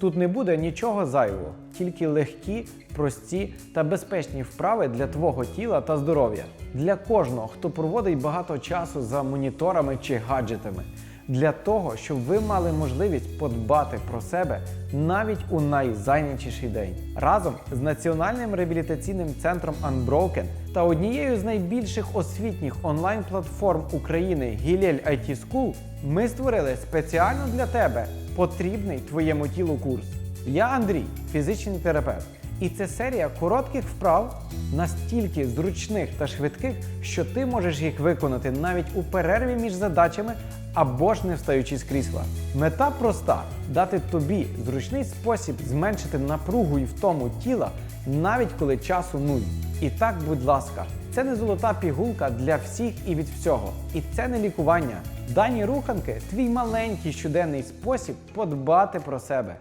Тут не буде нічого зайвого, тільки легкі, прості та безпечні вправи для твого тіла та здоров'я. Для кожного, хто проводить багато часу за моніторами чи гаджетами. Для того, щоб ви мали можливість подбати про себе навіть у найзайнятіший день. Разом з Національним реабілітаційним центром Unbroken та однією з найбільших освітніх онлайн-платформ України Гілель IT School ми створили спеціально для тебе потрібний твоєму тілу курс. Я Андрій, фізичний терапевт, і це серія коротких вправ настільки зручних та швидких, що ти можеш їх виконати навіть у перерві між задачами або ж не встаючи з крісла. Мета проста дати тобі зручний спосіб зменшити напругу і втому тіла, навіть коли часу нуль. І так, будь ласка, це не золота пігулка для всіх і від всього. І це не лікування. Дані руханки твій маленький щоденний спосіб подбати про себе.